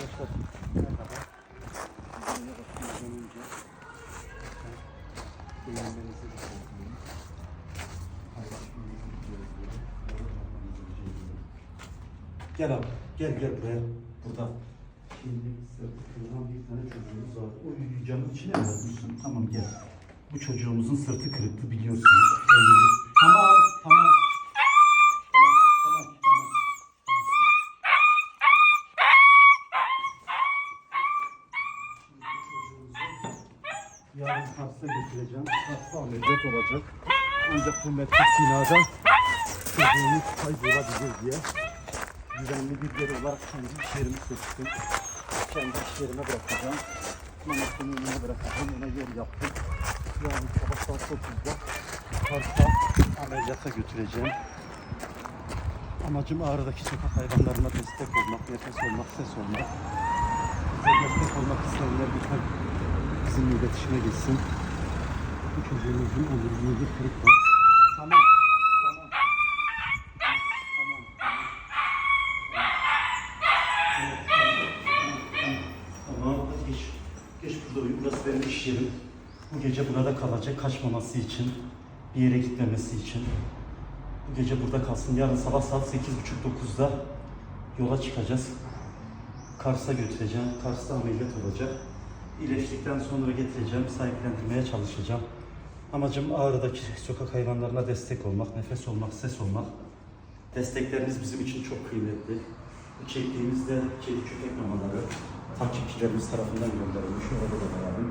Arkadaşlar. Gel abi, gel gel buraya. Burada. Şimdi kırılan bir tane çocuğumuz var. O camın içine mi yapmışsın? Tamam gel. Bu çocuğumuzun sırtı kırıktı biliyorsunuz. Tamam. Tamam, Yarın Kars'a götüreceğim. Kars'ta ameliyat olacak. Ancak bu metruk binada çocuğumuz kaybolabilir diye güvenli bir yer olarak kendi iş yerimi seçtim. Kendi iş yerime bırakacağım. Mamasının önüne bırakacağım. Ona yer yaptım. Yarın sabah saat 9'da Kars'a ameliyata götüreceğim. Amacım Ağrı'daki sokak hayvanlarına destek olmak, nefes olmak, ses olmak. Bize destek olmak isteyenler lütfen bizimle iletişime geçsin. Bu çocuğumuzun bir kırık var. Tamam. Tamam. Tamam. Tamam. Tamam. Geç. Geç burada uyu. Burası benim iş yerim. Bu gece burada kalacak. Kaçmaması için. Bir yere gitmemesi için. Bu gece burada kalsın. Yarın sabah saat 8.30-9'da yola çıkacağız. Kars'a götüreceğim. Kars'ta ameliyat olacak. İyileştikten sonra getireceğim, sahiplendirmeye çalışacağım. Amacım Ağrı'daki sokak hayvanlarına destek olmak, nefes olmak, ses olmak. Destekleriniz bizim için çok kıymetli. Bu çektiğimiz de kedi köpek mamaları takipçilerimiz tarafından gönderilmiş. Orada da beraber.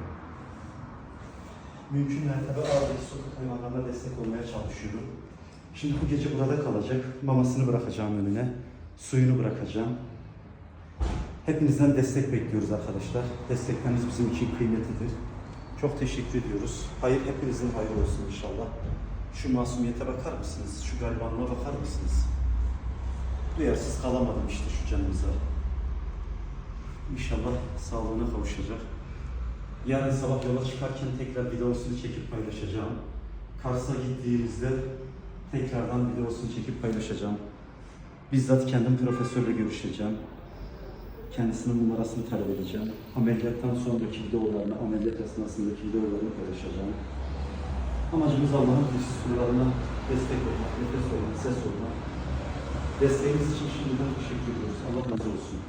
Mümkün mertebe Ağrı'daki sokak hayvanlarına destek olmaya çalışıyorum. Şimdi bu gece burada kalacak. Mamasını bırakacağım önüne. Suyunu bırakacağım. Hepinizden destek bekliyoruz arkadaşlar. Destekleriniz bizim için kıymetlidir. Çok teşekkür ediyoruz. Hayır hepinizin hayırlı olsun inşallah. Şu masumiyete bakar mısınız? Şu garibanlığa bakar mısınız? Duyarsız kalamadım işte şu canımıza. İnşallah sağlığına kavuşacak. Yarın sabah yola çıkarken tekrar videosunu çekip paylaşacağım. Kars'a gittiğimizde tekrardan videosunu çekip paylaşacağım. Bizzat kendim profesörle görüşeceğim. Kendisinin numarasını talep edeceğim. Ameliyattan sonraki videolarını, ameliyat esnasındaki videolarını paylaşacağım. Amacımız Allah'ın kutsuz kullarına destek olmak, nefes olmak, ses olmak. Desteğiniz için şimdiden teşekkür ediyoruz. Allah razı olsun.